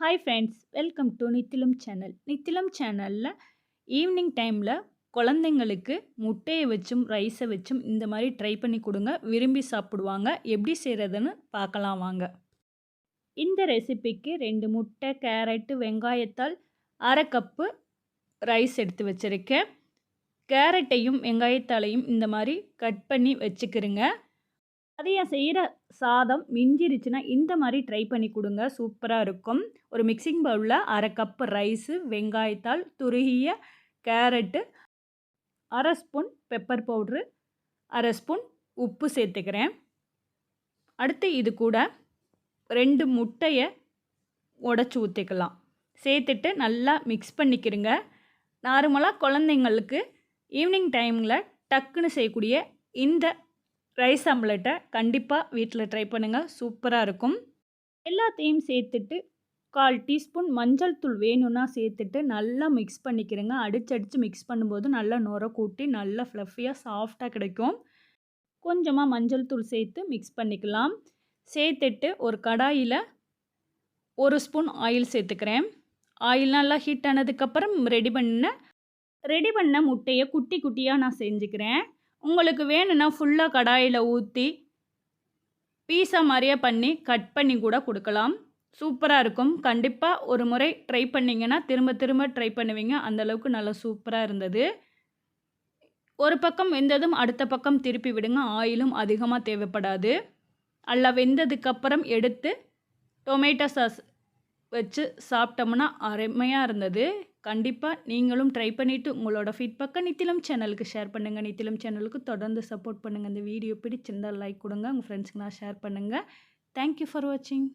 Hi friends welcome to Nithilam channel Nithilam சேனலில் evening டைமில் குழந்தைங்களுக்கு முட்டையை வச்சும் ரைஸை வச்சும் இந்த மாதிரி ட்ரை பண்ணி கொடுங்க. விரும்பி சாப்பிடுவாங்க. எப்படி செய்கிறதுன்னு பார்க்கலாம் வாங்க. இந்த ரெசிபிக்கு ரெண்டு முட்டை கேரட்டு வெங்காயத்தால் அரை கப்பு ரைஸ் எடுத்து வச்சுருக்கேன். கேரட்டையும் வெங்காயத்தாலையும் இந்த மாதிரி கட் பண்ணி வச்சுக்கிறேங்க அதையே செய்கிற சாதம் மிஞ்சிருச்சுன்னா இந்த மாதிரி ட்ரை பண்ணி கொடுங்க. சூப்பராக இருக்கும். ஒரு மிக்சிங் பவுலில் அரை கப்பு ரைஸு வெங்காயத்தால் துருகிய கேரட்டு அரை ஸ்பூன் பெப்பர் பவுட்ரு அரை ஸ்பூன் உப்பு சேர்த்துக்கிறேன். அடுத்து இது கூட ரெண்டு முட்டையை உடச்சி ஊற்றிக்கலாம் சேர்த்துட்டு நல்லா மிக்ஸ் பண்ணிக்கிறங்க நார்மலாக குழந்தைங்களுக்கு ஈவினிங் டைமில் டக்குன்னு செய்யக்கூடிய இந்த ரைஸ் ஆம்லெட்டை கண்டிப்பாக வீட்டில் ட்ரை பண்ணுங்கள் சூப்பராக இருக்கும். எல்லாத்தையும் சேர்த்துட்டு கால் டீஸ்பூன் மஞ்சள் தூள் வேணும்னா சேர்த்துட்டு நல்லா மிக்ஸ் பண்ணிக்கிறேங்க. அடிச்சடித்து மிக்ஸ் பண்ணும்போது நல்லா நுர கூட்டி நல்லா ஃப்ளஃபியாக சாஃப்டாக கிடைக்கும். கொஞ்சமாக மஞ்சள் தூள் சேர்த்து மிக்ஸ் பண்ணிக்கலாம். சேர்த்துட்டு ஒரு கடாயில் ஒரு ஸ்பூன் ஆயில் சேர்த்துக்கிறேன். ஆயில் நல்லா ஹீட் ஆனதுக்கப்புறம் ரெடி பண்ண ரெடி பண்ண முட்டையை குட்டி குட்டியாக நான் செஞ்சுக்கிறேன். உங்களுக்கு வேணும்னா ஃபுல்லாக கடாயில் ஊற்றி பீஸா மாதிரியே பண்ணி கட் பண்ணி கூட கொடுக்கலாம். சூப்பராக இருக்கும். கண்டிப்பாக ஒரு முறை ட்ரை பண்ணிங்கன்னா திரும்ப திரும்ப ட்ரை பண்ணுவீங்க. அந்தளவுக்கு நல்லா சூப்பராக இருந்தது. ஒரு பக்கம் வெந்ததும் அடுத்த பக்கம் திருப்பி விடுங்க. ஆயிலும் அதிகமாக தேவைப்படாது. அல்ல வெந்ததுக்கப்புறம் எடுத்து டொமேட்டோ சாஸ் வச்சு சாப்பிட்டோம்னா அருமையாக இருந்தது. கண்டிப்பாக நீங்களும் ட்ரை பண்ணிவிட்டு உங்களோட ஃபீட்பேக்கை நித்திலம் சேனலுக்கு ஷேர் பண்ணுங்கள் நித்திலம் சேனலுக்கு தொடர்ந்து சப்போர்ட் பண்ணுங்கள் இந்த வீடியோ பிடிச்சிருந்தால் லைக் கொடுங்க. உங்கள் ஃப்ரெண்ட்ஸுக்கு நான் ஷேர் பண்ணுங்கள் தேங்க்யூ ஃபார் வாட்சிங்